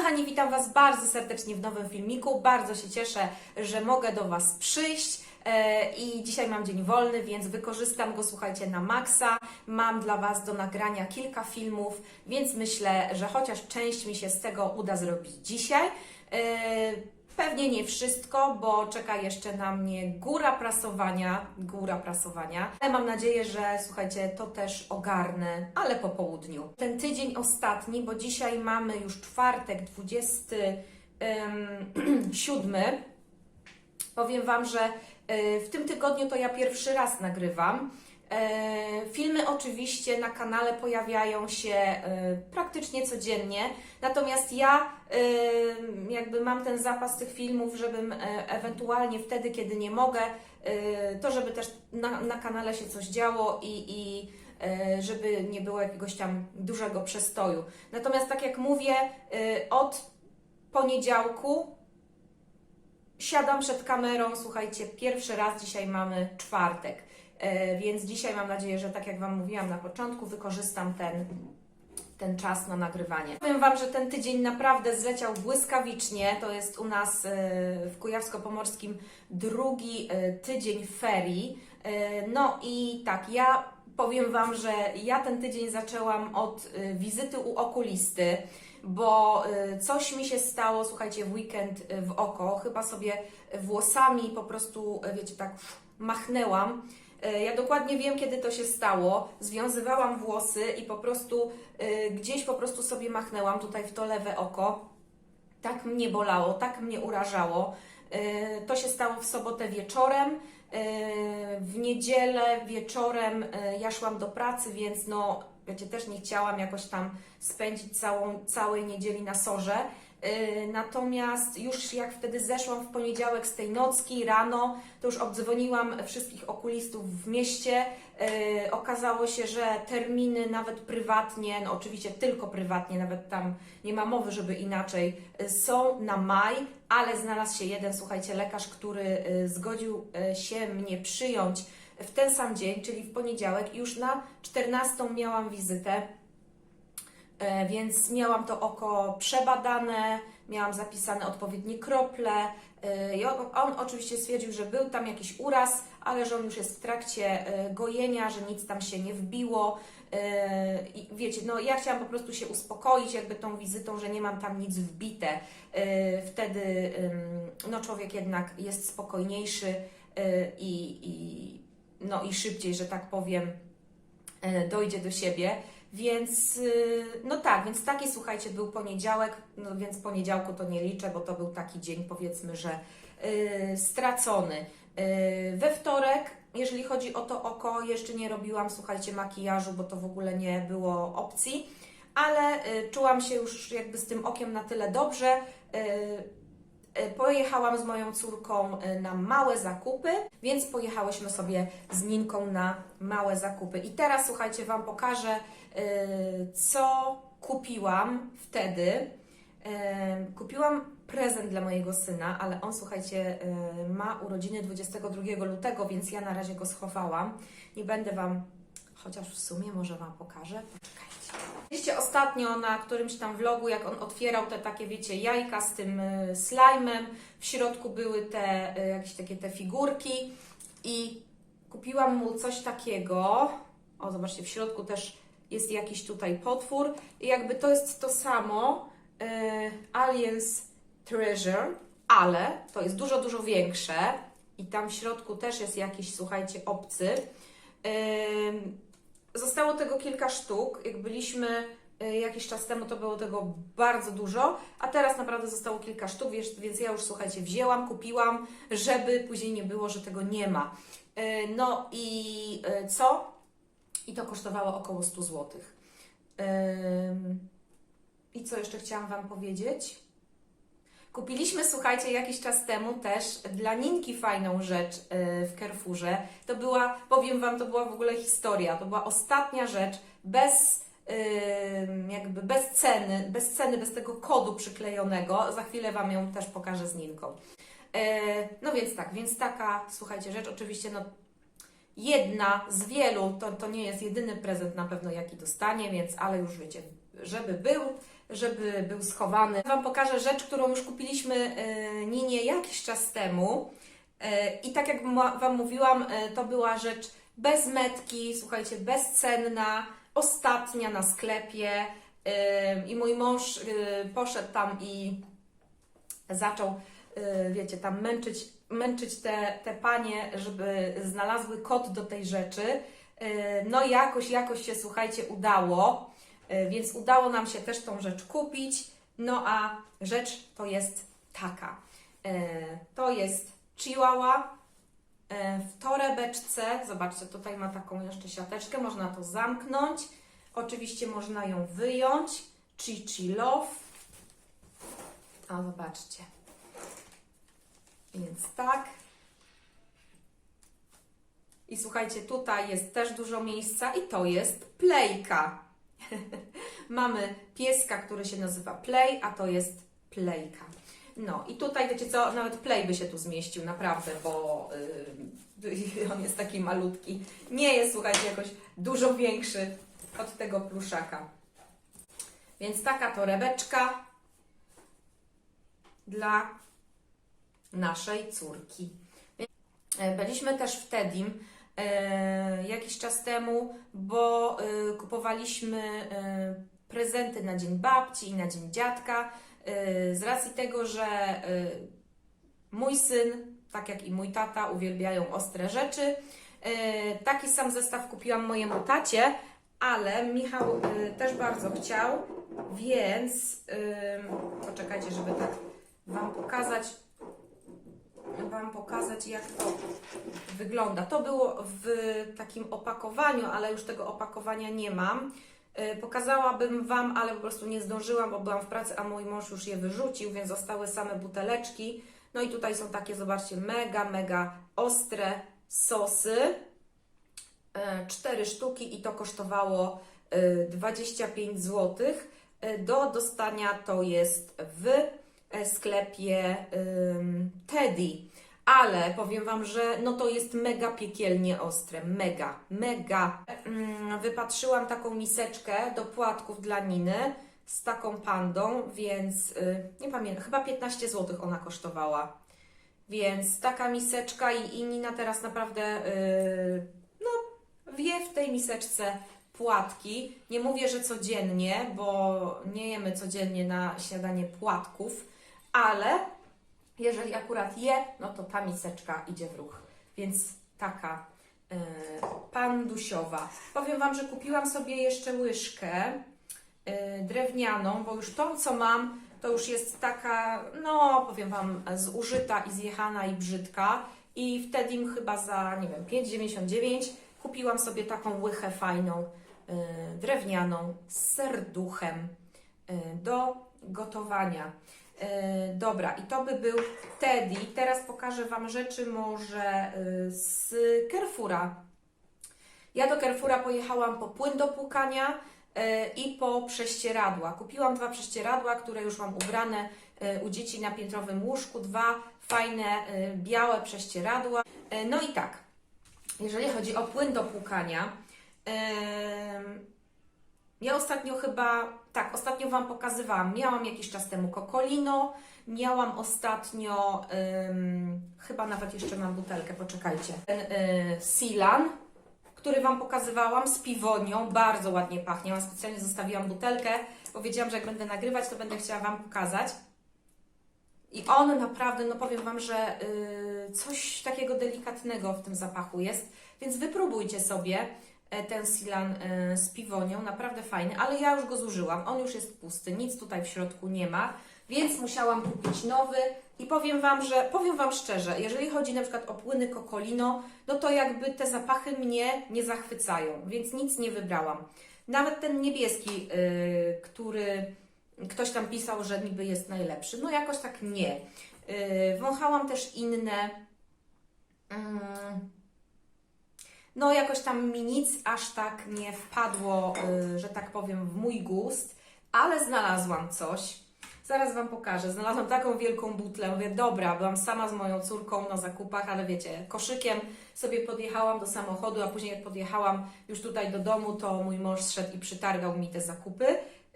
kochani, witam Was bardzo serdecznie w nowym filmiku. Bardzo się cieszę, że mogę do Was przyjść. E, I dzisiaj mam dzień wolny, więc wykorzystam go, słuchajcie, na maksa. Mam dla Was do nagrania kilka filmów, więc myślę, że chociaż część mi się z tego uda zrobić dzisiaj. Pewnie nie wszystko, bo czeka jeszcze na mnie góra prasowania, góra prasowania. Ale mam nadzieję, że słuchajcie, to też ogarnę, ale po południu. Ten tydzień ostatni, bo dzisiaj mamy już czwartek, 27. Powiem Wam, że y, w tym tygodniu to ja pierwszy raz nagrywam. E, Filmy oczywiście na kanale pojawiają się e, praktycznie codziennie, natomiast ja e, jakby mam ten zapas tych filmów, żebym ewentualnie wtedy, kiedy nie mogę, to żeby też na, na kanale się coś działo i, i żeby nie było jakiegoś tam dużego przestoju. Natomiast tak jak mówię, od poniedziałku siadam przed kamerą, słuchajcie, pierwszy raz dzisiaj mamy czwartek. E, Więc dzisiaj mam nadzieję, że tak jak Wam mówiłam na początku, wykorzystam ten, ten czas na nagrywanie. Powiem Wam, że ten tydzień naprawdę zleciał błyskawicznie. To jest u nas e, w Kujawsko-Pomorskim drugi e, tydzień ferii. No i tak, ja powiem Wam, że ja ten tydzień zaczęłam od wizyty u okulisty, bo coś mi się stało, słuchajcie, w weekend w oko. Chyba sobie włosami po prostu, wiecie, tak machnęłam. E, Ja dokładnie wiem, kiedy to się stało. Związywałam włosy i po prostu e, gdzieś po prostu sobie machnęłam tutaj w to lewe oko. Tak mnie bolało, tak mnie urażało. E, To się stało w sobotę wieczorem. W niedzielę wieczorem ja szłam do pracy, więc no, wiecie, też nie chciałam jakoś tam spędzić całą, całej niedzieli na sorze. E, Natomiast już jak wtedy zeszłam w poniedziałek z tej nocki rano, to już obdzwoniłam wszystkich okulistów w mieście. E, Okazało się, że terminy nawet prywatnie, no oczywiście tylko prywatnie, nawet tam nie ma mowy, żeby inaczej, e, są na maj, ale znalazł się jeden, słuchajcie, lekarz, który zgodził się mnie przyjąć w ten sam dzień, czyli w poniedziałek. Już na 14 miałam wizytę. E, więc miałam to oko przebadane, miałam zapisane odpowiednie krople. e, on, oczywiście stwierdził, że był tam jakiś uraz, ale że on już jest w trakcie e, gojenia, że nic tam się nie wbiło. I wiecie, no ja chciałam po prostu się uspokoić jakby tą wizytą, że nie mam tam nic wbite. Wtedy no człowiek jednak jest spokojniejszy i, i, no i szybciej, że tak powiem, dojdzie do siebie. Więc y, no tak, więc taki słuchajcie, był poniedziałek, no więc poniedziałku to nie liczę, bo to był taki dzień powiedzmy, że y, stracony. Y, we wtorek, jeżeli chodzi o to oko, jeszcze nie robiłam, słuchajcie, makijażu, bo to w ogóle nie było opcji, ale y, czułam się już jakby z tym okiem na tyle dobrze. Y, y, Pojechałam z moją córką y, na małe zakupy, więc pojechałyśmy sobie z Ninką na małe zakupy. I teraz słuchajcie, Wam pokażę, y, co kupiłam wtedy. Kupiłam prezent dla mojego syna, ale on, słuchajcie, ma urodziny 22 lutego, więc ja na razie go schowałam. Nie będę Wam, chociaż w sumie może Wam pokażę. Poczekajcie. Widzieliście ostatnio na którymś tam vlogu, jak on otwierał te takie, wiecie, jajka z tym y, slajmem. W środku były te y, jakieś takie te figurki i kupiłam mu coś takiego. O, zobaczcie, w środku też jest jakiś tutaj potwór i jakby to jest to samo y, Aliens Treasure, ale to jest dużo, dużo większe i tam w środku też jest jakiś, słuchajcie, obcy. Ym, Zostało tego kilka sztuk. Jak byliśmy y, jakiś czas temu, to było tego bardzo dużo, a teraz naprawdę zostało kilka sztuk, więc, ja już słuchajcie, wzięłam, kupiłam, żeby później nie było, że tego nie ma. Y, No i y, co? I to kosztowało około 100 zł. I co jeszcze chciałam Wam powiedzieć? Kupiliśmy, słuchajcie, jakiś czas temu też dla Ninki fajną rzecz yy, w Carrefourze. To była, powiem Wam, to była w ogóle historia. To była ostatnia rzecz bez yy, jakby bez ceny, bez ceny, bez tego kodu przyklejonego. Za chwilę Wam ją też pokażę z Ninką. Yy, no więc tak, więc taka, słuchajcie, rzecz oczywiście, no jedna z wielu, to, to nie jest jedyny prezent na pewno, jaki dostanie, więc ale już wiecie, żeby był, żeby był schowany. Wam pokażę rzecz, którą już kupiliśmy e, Ninie jakiś czas temu. E, I tak jak Wam mówiłam, e, to była rzecz bez metki, słuchajcie, bezcenna, ostatnia na sklepie. I mój mąż poszedł tam i zaczął, wiecie, tam męczyć, męczyć te, te panie, żeby znalazły kod do tej rzeczy. No jakoś, jakoś się, słuchajcie, udało, więc udało nam się też tą rzecz kupić. No a rzecz to jest taka. Y, To jest chihuahua y, w torebeczce. Zobaczcie, tutaj ma taką jeszcze siateczkę, można to zamknąć. Oczywiście można ją wyjąć. Chichi Love. A zobaczcie. Więc tak. I słuchajcie, tutaj jest też dużo miejsca i to jest playka. Mamy pieska, który się nazywa Play, a to jest playka. No i tutaj wiecie co, nawet Play by się tu zmieścił, naprawdę, bo yy, on jest taki malutki. Nie jest, słuchajcie, jakoś dużo większy od tego pluszaka. Więc taka torebeczka dla naszej córki. E, Byliśmy też w Tedim jakiś czas temu, bo e, kupowaliśmy e, prezenty na Dzień Babci i na Dzień Dziadka. E, z racji tego, że e, mój syn, tak jak i mój tata, uwielbiają ostre rzeczy. E, taki sam zestaw kupiłam mojemu tacie, ale Michał e, też bardzo chciał, więc e, poczekajcie, żeby tak Wam pokazać, Wam pokazać, jak to wygląda. To było w takim opakowaniu, ale już tego opakowania nie mam. Y, Pokazałabym Wam, ale po prostu nie zdążyłam, bo byłam w pracy, a mój mąż już je wyrzucił, więc zostały same buteleczki. No i tutaj są takie, zobaczcie, mega, mega ostre sosy. E, Cztery sztuki i to kosztowało e, 25 zł. Do dostania to jest w e, sklepie ym, Teddy. Ale powiem Wam, że no to jest mega piekielnie ostre, mega, mega. Wypatrzyłam taką miseczkę do płatków dla Niny z taką pandą, więc y, nie pamiętam, chyba 15 zł ona kosztowała. Więc taka miseczka i, i Nina teraz naprawdę y, no, wie w tej miseczce płatki. Nie mówię, że codziennie, bo nie jemy codziennie na śniadanie płatków, ale jeżeli akurat je, no to ta miseczka idzie w ruch. Więc taka y, pandusiowa. Powiem Wam, że kupiłam sobie jeszcze łyżkę y, drewnianą, bo już tą, co mam, to już jest taka, no powiem Wam, zużyta i zjechana i brzydka. I wtedy im chyba za, nie wiem, 5,99 kupiłam sobie taką łychę fajną, y, drewnianą, z serduchem y, do gotowania. Y, Dobra, i to by był Teddy. Teraz pokażę Wam rzeczy może y, z Carrefoura. Ja do Carrefoura pojechałam po płyn do płukania y, i po prześcieradła. Kupiłam dwa prześcieradła, które już mam ubrane y, u dzieci na piętrowym łóżku. Dwa fajne, białe prześcieradła. No i tak, jeżeli chodzi o płyn do płukania, ja ostatnio chyba, tak, ostatnio Wam pokazywałam, miałam jakiś czas temu Kokolino, miałam ostatnio, ym, chyba nawet jeszcze mam butelkę, poczekajcie, ten y, Silan, który Wam pokazywałam z piwonią, bardzo ładnie pachnie, ja specjalnie zostawiłam butelkę, bo wiedziałam, że jak będę nagrywać, to będę chciała Wam pokazać. I on naprawdę, no powiem Wam, że y, coś takiego delikatnego w tym zapachu jest, więc wypróbujcie sobie ten Silan e, z piwonią, naprawdę fajny, ale ja już go zużyłam, on już jest pusty, nic tutaj w środku nie ma, więc musiałam kupić nowy i powiem Wam, że, powiem Wam szczerze, jeżeli chodzi na przykład o płyny Kokolino, no to jakby te zapachy mnie nie zachwycają, więc nic nie wybrałam. Nawet ten niebieski, y, który ktoś tam pisał, że niby jest najlepszy, no jakoś tak nie. Y, wąchałam też inne, mm, no jakoś tam mi nic aż tak nie wpadło, y, że tak powiem, w mój gust, ale znalazłam coś. Zaraz Wam pokażę. Znalazłam taką wielką butlę. Mówię, dobra, byłam sama z moją córką na zakupach, ale wiecie, koszykiem sobie podjechałam do samochodu, a później jak podjechałam już tutaj do domu, to mój mąż szedł i przytargał mi te zakupy.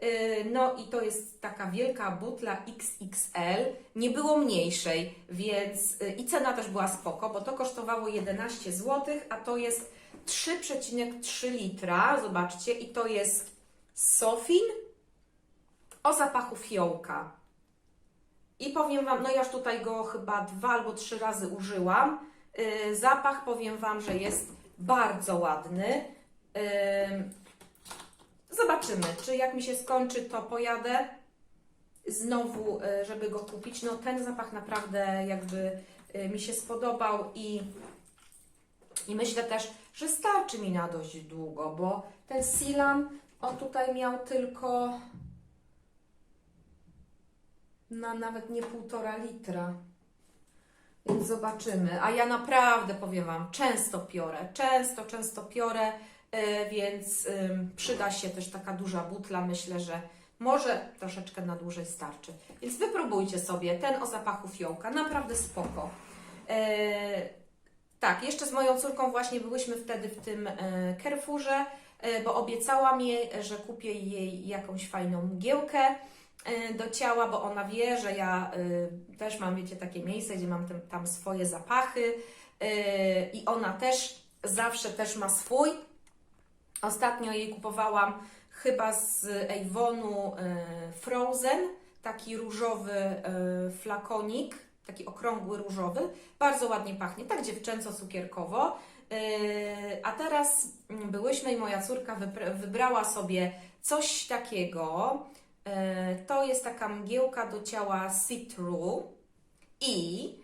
Yy, No i to jest taka wielka butla XXL. Nie było mniejszej, więc yy, i cena też była spoko, bo to kosztowało 11 zł, a to jest 3,3 litra. Zobaczcie, i to jest Sofin o zapachu fiołka. I powiem Wam, no ja już tutaj go chyba dwa albo trzy razy użyłam. Yy, zapach powiem Wam, że jest bardzo ładny. Zobaczymy, czy jak mi się skończy, to pojadę znowu, yy, żeby go kupić. No ten zapach naprawdę jakby yy, mi się spodobał i, i myślę też, że starczy mi na dość długo, bo ten Silan, on tutaj miał tylko na nawet nie półtora litra. Zobaczymy. A ja naprawdę powiem Wam, często piorę, często, często piorę, więc ym, przyda się też taka duża butla. Myślę, że może troszeczkę na dłużej starczy. Więc wypróbujcie sobie ten o zapachu fiołka. Naprawdę spoko. Yy, tak, jeszcze z moją córką właśnie byłyśmy wtedy w tym yy, Carrefourze, bo obiecałam jej, że kupię jej jakąś fajną mgiełkę do ciała, bo ona wie, że ja też mam, wiecie, takie miejsce, gdzie mam tam, swoje zapachy i ona też zawsze też ma swój. Ostatnio jej kupowałam chyba z Avonu y, Frozen, taki różowy y, flakonik, taki okrągły różowy, bardzo ładnie pachnie, tak dziewczęco-cukierkowo. Y, A teraz byłyśmy i moja córka wybrała sobie coś takiego, E, To jest taka mgiełka do ciała see-through i e,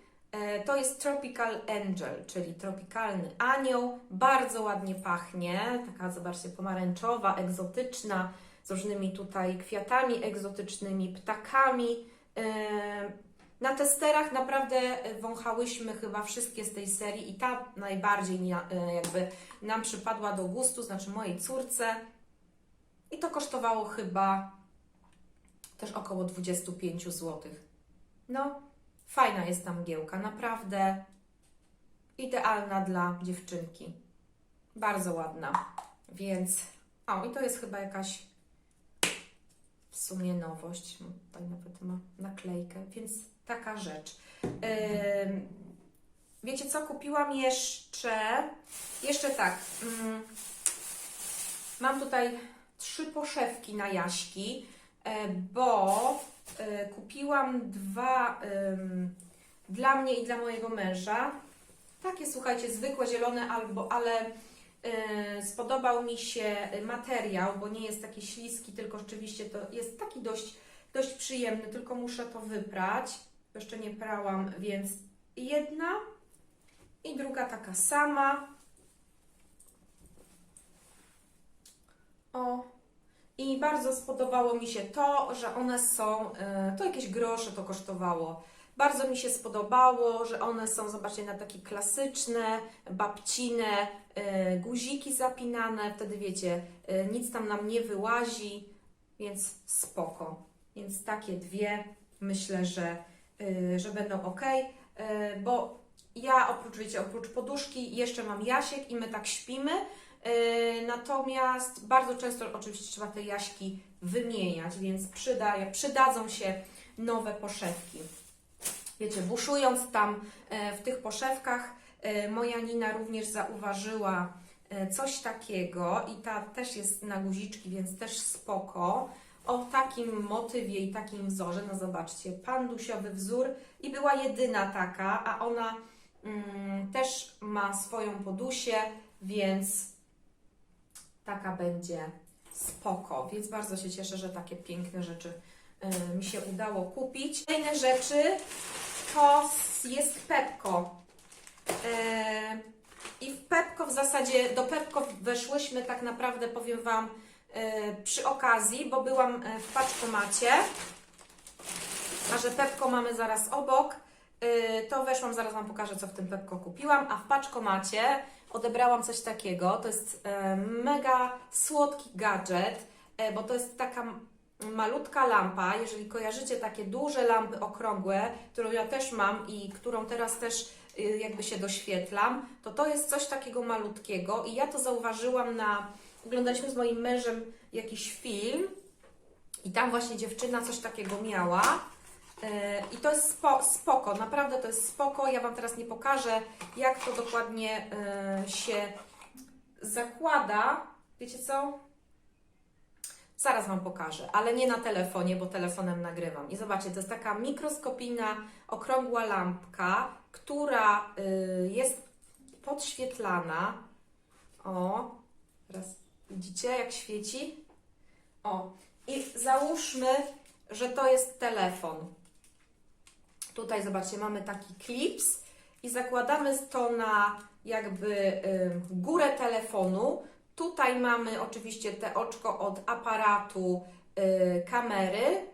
to jest Tropical Angel, czyli tropikalny anioł. Bardzo ładnie pachnie, taka zobaczcie pomarańczowa, egzotyczna, z różnymi tutaj kwiatami egzotycznymi, ptakami. E, Na testerach naprawdę wąchałyśmy chyba wszystkie z tej serii i ta najbardziej e, jakby nam przypadła do gustu, znaczy mojej córce. I to kosztowało chyba też około 25 zł. No, fajna jest ta mgiełka, naprawdę idealna dla dziewczynki. Bardzo ładna. Więc, o i to jest chyba jakaś w sumie nowość. Tutaj nawet ma naklejkę, więc taka rzecz. Ym, wiecie co, kupiłam jeszcze, jeszcze tak, mm, mam tutaj trzy poszewki na jaśki, e, bo kupiłam dwa dla mnie i dla mojego męża. Takie, słuchajcie, zwykłe zielone, albo, ale y, spodobał mi się materiał, bo nie jest taki śliski, tylko rzeczywiście to jest taki dość, dość przyjemny, tylko muszę to wyprać. Jeszcze nie prałam, więc jedna i druga taka sama. O, i bardzo spodobało mi się to, że one są, e, to jakieś grosze to kosztowało. Bardzo mi się spodobało, że one są, zobaczcie, na takie klasyczne, babcine, e, guziki zapinane, wtedy wiecie, e, nic tam nam nie wyłazi, więc spoko. Więc takie dwie myślę, że, że będą ok, bo ja oprócz, wiecie, oprócz poduszki jeszcze mam Jasiek i my tak śpimy, Natomiast bardzo często oczywiście trzeba te jaśki wymieniać, więc przyda, przydadzą się nowe poszewki. Wiecie, buszując tam e, w tych poszewkach, e, moja Nina również zauważyła e, coś takiego i ta też jest na guziczki, więc też spoko. O takim motywie i takim wzorze, no zobaczcie, pandusiowy wzór i była jedyna taka, a ona mm, też ma swoją podusię, więc taka będzie spoko, więc bardzo się cieszę, że takie piękne rzeczy y, mi się udało kupić. Kolejne rzeczy to jest Pepko. Y, I w Pepko w zasadzie, do Pepko weszłyśmy tak naprawdę, powiem Wam, y, przy okazji, bo byłam y, w paczkomacie, a że Pepko mamy zaraz obok, y, to weszłam, zaraz Wam pokażę, co w tym Pepko kupiłam, a w paczkomacie odebrałam coś takiego. To jest e, mega słodki gadżet, e, bo to jest taka malutka lampa. Jeżeli kojarzycie takie duże lampy okrągłe, którą ja też mam i którą teraz też y, jakby się doświetlam, to to jest coś takiego malutkiego i ja to zauważyłam na. Oglądaliśmy z moim mężem jakiś film I tam właśnie dziewczyna coś takiego miała. E, I to jest spo, spoko, naprawdę to jest spoko. Ja Wam teraz nie pokażę, jak to dokładnie e, się zakłada. Wiecie co? Zaraz Wam pokażę, ale nie na telefonie, bo telefonem nagrywam. I zobaczcie, to jest taka mikroskopijna, okrągła lampka, która y, jest podświetlana. O, teraz widzicie, jak świeci? O, i załóżmy, że to jest telefon. Tutaj zobaczcie, mamy taki klips i zakładamy to na jakby górę telefonu. Tutaj mamy oczywiście te oczko od aparatu y, kamery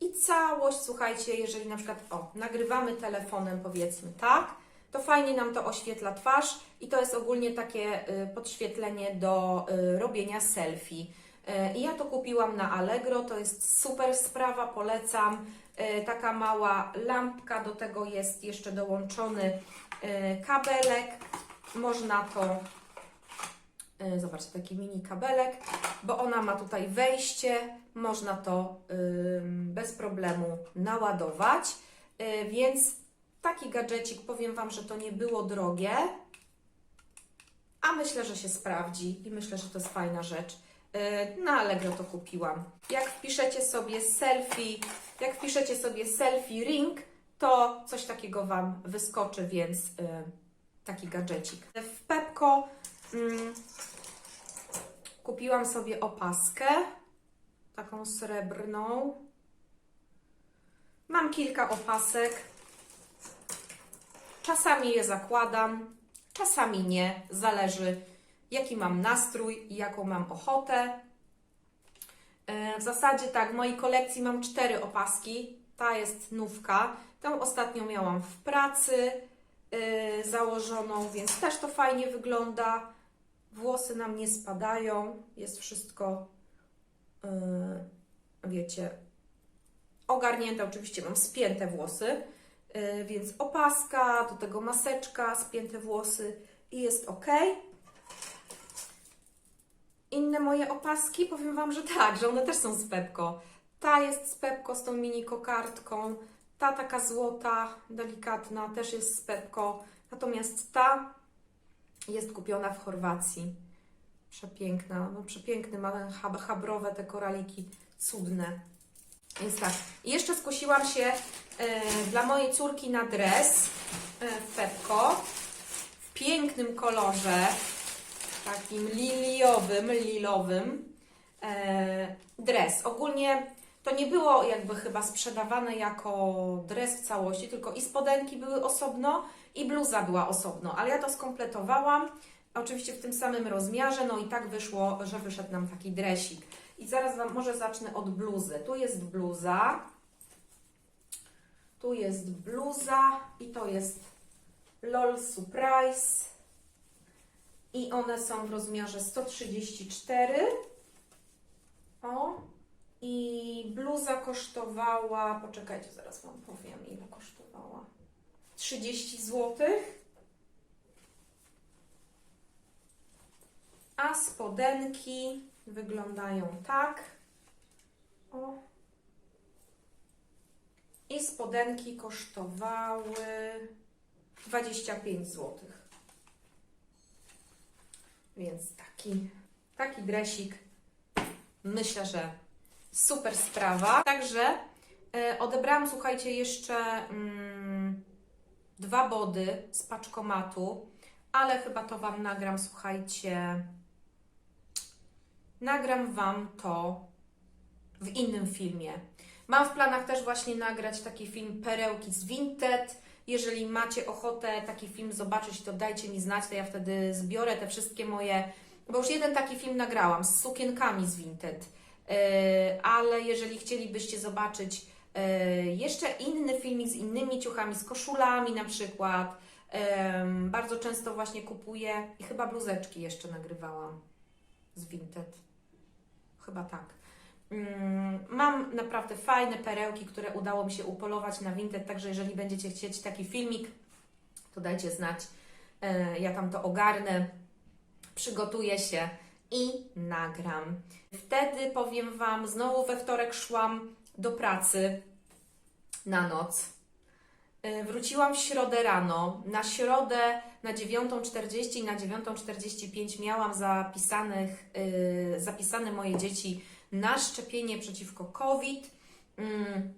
i całość, słuchajcie, jeżeli na przykład o, nagrywamy telefonem powiedzmy, tak, to fajnie nam to oświetla twarz i to jest ogólnie takie y, podświetlenie do y, robienia selfie. I ja to kupiłam na Allegro, to jest super sprawa, polecam. Y, Taka mała lampka, do tego jest jeszcze dołączony y, kabelek. Można to Y, Zobaczcie, taki mini kabelek, bo ona ma tutaj wejście, można to bez problemu naładować, więc taki gadżecik, powiem Wam, że to nie było drogie, a myślę, że się sprawdzi i myślę, że to jest fajna rzecz. Na Allegro to kupiłam. Jak wpiszecie sobie selfie, jak wpiszecie sobie selfie ring, to coś takiego Wam wyskoczy, więc y, taki gadżecik. W Pepko mm, kupiłam sobie opaskę, taką srebrną. Mam kilka opasek. Czasami je zakładam, czasami nie. Zależy, jaki mam nastrój i jaką mam ochotę. E, W zasadzie tak, w mojej kolekcji mam cztery opaski. Ta jest nówka. Tą ostatnio miałam w pracy e, założoną, więc też to fajnie wygląda. Włosy nam nie spadają, jest wszystko, yy, wiecie, ogarnięte. Oczywiście mam spięte włosy, więc opaska, do tego maseczka, spięte włosy i jest ok. Inne moje opaski, powiem Wam, że tak, że one też są z Pepko. Ta jest z Pepko z tą mini kokardką, ta taka złota, delikatna, też jest z Pepko. Natomiast ta jest kupiona w Chorwacji. Przepiękna, no przepiękny, ma hab, habrowe te koraliki, cudne. Więc tak. I jeszcze skusiłam się e, dla mojej córki na dres e, Pepko w pięknym kolorze, takim liliowym, lilowym e, dres. Ogólnie to nie było jakby chyba sprzedawane jako dres w całości, tylko i spodenki były osobno, i bluza była osobno, ale ja to skompletowałam, oczywiście w tym samym rozmiarze, no i tak wyszło, że wyszedł nam taki dresik. I zaraz Wam może zacznę od bluzy. Tu jest bluza, tu jest bluza i to jest LOL Surprise i one są w rozmiarze 134. O, i bluza kosztowała, poczekajcie, zaraz Wam powiem, ile kosztowała. 30 zł. A spodenki wyglądają tak. O. I spodenki kosztowały 25 zł. Więc taki, taki dresik. Myślę, że super sprawa. Także e, odebrałam, słuchajcie, jeszcze. Mm, dwa body z paczkomatu, ale chyba to Wam nagram, słuchajcie. Nagram Wam to w innym filmie. Mam w planach też właśnie nagrać taki film Perełki z Vinted. Jeżeli macie ochotę taki film zobaczyć, to dajcie mi znać, to ja wtedy zbiorę te wszystkie moje, bo już jeden taki film nagrałam z sukienkami z Vinted. Yy, ale jeżeli chcielibyście zobaczyć E, Jeszcze inny filmik z innymi ciuchami, z koszulami na przykład. Bardzo często właśnie kupuję i chyba bluzeczki jeszcze nagrywałam z Vinted. Chyba tak. Mm, Mam naprawdę fajne perełki, które udało mi się upolować na Vinted, także jeżeli będziecie chcieć taki filmik, to dajcie znać. E, Ja tam to ogarnę, przygotuję się i nagram. Wtedy powiem Wam, znowu we wtorek szłam do pracy na noc. Y, Wróciłam w środę rano. Na środę na 9.40 i na 9.45 miałam zapisanych, y, zapisane moje dzieci na szczepienie przeciwko COVID. Mm,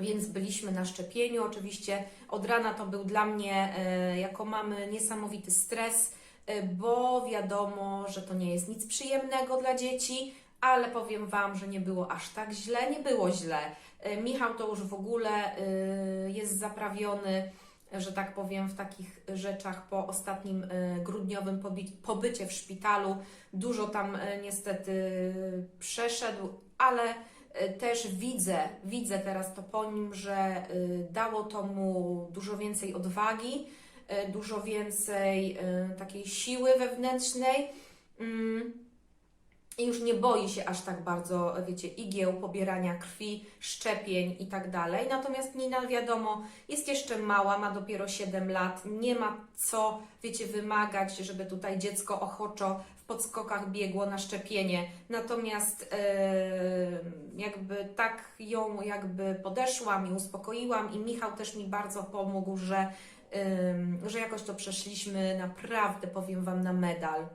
Więc byliśmy na szczepieniu. Oczywiście od rana to był dla mnie, y, jako mamy, niesamowity stres, y, bo wiadomo, że to nie jest nic przyjemnego dla dzieci, ale powiem Wam, że nie było aż tak źle. Nie było źle. Y, Michał to już w ogóle jest zaprawiony, że tak powiem, w takich rzeczach po ostatnim y, grudniowym pobycie w szpitalu. Dużo tam y, niestety przeszedł, ale y, też widzę, widzę teraz to po nim, że dało to mu dużo więcej odwagi, dużo więcej takiej siły wewnętrznej. I już nie boi się aż tak bardzo, wiecie, igieł, pobierania krwi, szczepień i tak dalej. Natomiast Nina, wiadomo, jest jeszcze mała, ma dopiero 7 lat, nie ma co, wiecie, wymagać, żeby tutaj dziecko ochoczo w podskokach biegło na szczepienie. Natomiast e, jakby tak ją jakby podeszłam i uspokoiłam i Michał też mi bardzo pomógł, że, em, że jakoś to przeszliśmy naprawdę, powiem Wam, na medal.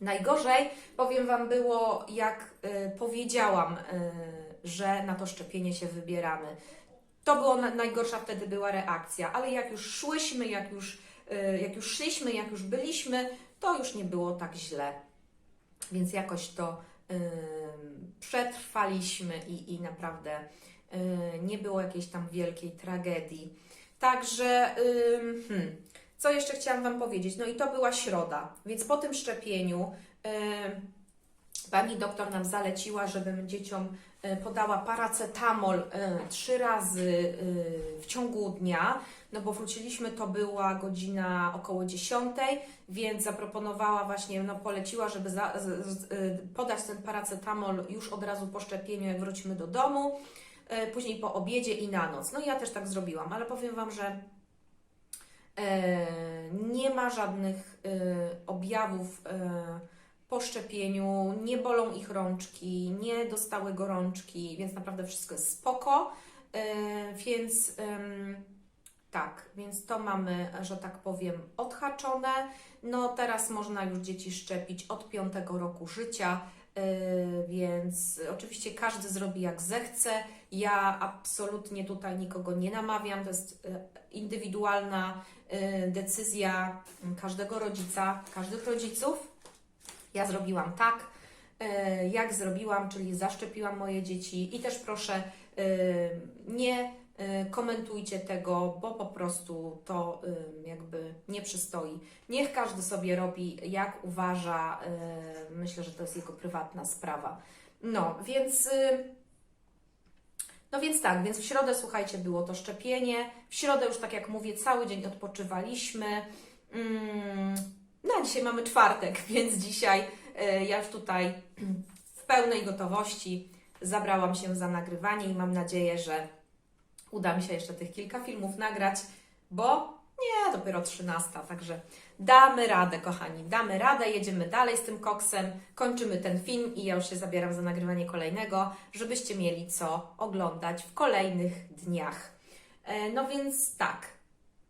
Najgorzej, powiem Wam, było jak y, powiedziałam, y, że na to szczepienie się wybieramy. To było na, najgorsza wtedy była reakcja, ale jak już szłyśmy, jak już, y, jak już szliśmy, jak już byliśmy, to już nie było tak źle. Więc jakoś to y, przetrwaliśmy i, i naprawdę y, nie było jakiejś tam wielkiej tragedii. Także, ym, hmm, co jeszcze chciałam Wam powiedzieć? No i to była środa, więc po tym szczepieniu ym, pani doktor nam zaleciła, żebym dzieciom y, podała paracetamol y, trzy razy w ciągu dnia, no bo wróciliśmy, to była godzina około 10, więc zaproponowała właśnie, no poleciła, żeby za, z, z, podać ten paracetamol już od razu po szczepieniu, jak wrócimy do domu, później po obiedzie i na noc. No i ja też tak zrobiłam, ale powiem Wam, że E, nie ma żadnych e, objawów e, po szczepieniu, nie bolą ich rączki, nie dostały gorączki, więc naprawdę wszystko jest spoko. E, Więc tak, więc to mamy, że tak powiem, odhaczone. No teraz można już dzieci szczepić od piątego roku życia, e, więc oczywiście każdy zrobi jak zechce. Ja absolutnie tutaj nikogo nie namawiam, to jest e, indywidualna e, decyzja każdego rodzica, każdych rodziców. Ja zrobiłam tak, e, jak zrobiłam, czyli zaszczepiłam moje dzieci i też proszę e, nie e, komentujcie tego, bo po prostu to e, jakby nie przystoi. Niech każdy sobie robi jak uważa. e, Myślę, że to jest jego prywatna sprawa. No, więc no więc tak, więc w środę, słuchajcie, było to szczepienie. W środę już, tak jak mówię, cały dzień odpoczywaliśmy. Mm, No a dzisiaj mamy czwartek, więc dzisiaj ja już tutaj w pełnej gotowości zabrałam się za nagrywanie i mam nadzieję, że uda mi się jeszcze tych kilka filmów nagrać, bo nie, dopiero 13, także damy radę, kochani, damy radę, jedziemy dalej z tym koksem, kończymy ten film i ja już się zabieram za nagrywanie kolejnego, żebyście mieli co oglądać w kolejnych dniach. E, No więc tak,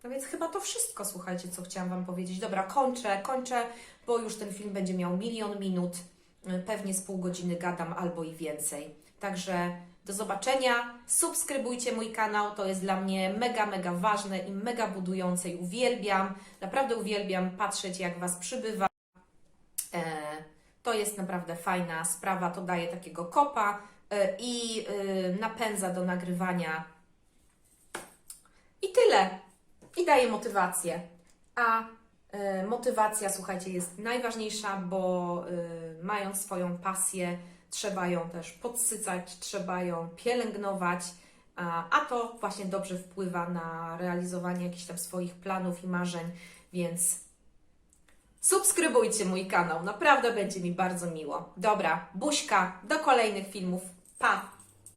no więc chyba to wszystko, słuchajcie, co chciałam Wam powiedzieć. Dobra, kończę, kończę, bo już ten film będzie miał milion minut, e, pewnie z pół godziny gadam albo i więcej. Także do zobaczenia. Subskrybujcie mój kanał, to jest dla mnie mega, mega ważne i mega budujące i uwielbiam, naprawdę uwielbiam patrzeć, jak Was przybywa. E, to jest naprawdę fajna sprawa, to daje takiego kopa e, i e, napędza do nagrywania. I tyle. I daje motywację. A motywacja, słuchajcie, jest najważniejsza, bo mając swoją pasję, trzeba ją też podsycać, trzeba ją pielęgnować, a, to właśnie dobrze wpływa na realizowanie jakichś tam swoich planów i marzeń, więc subskrybujcie mój kanał, naprawdę będzie mi bardzo miło. Dobra, buźka, do kolejnych filmów, pa!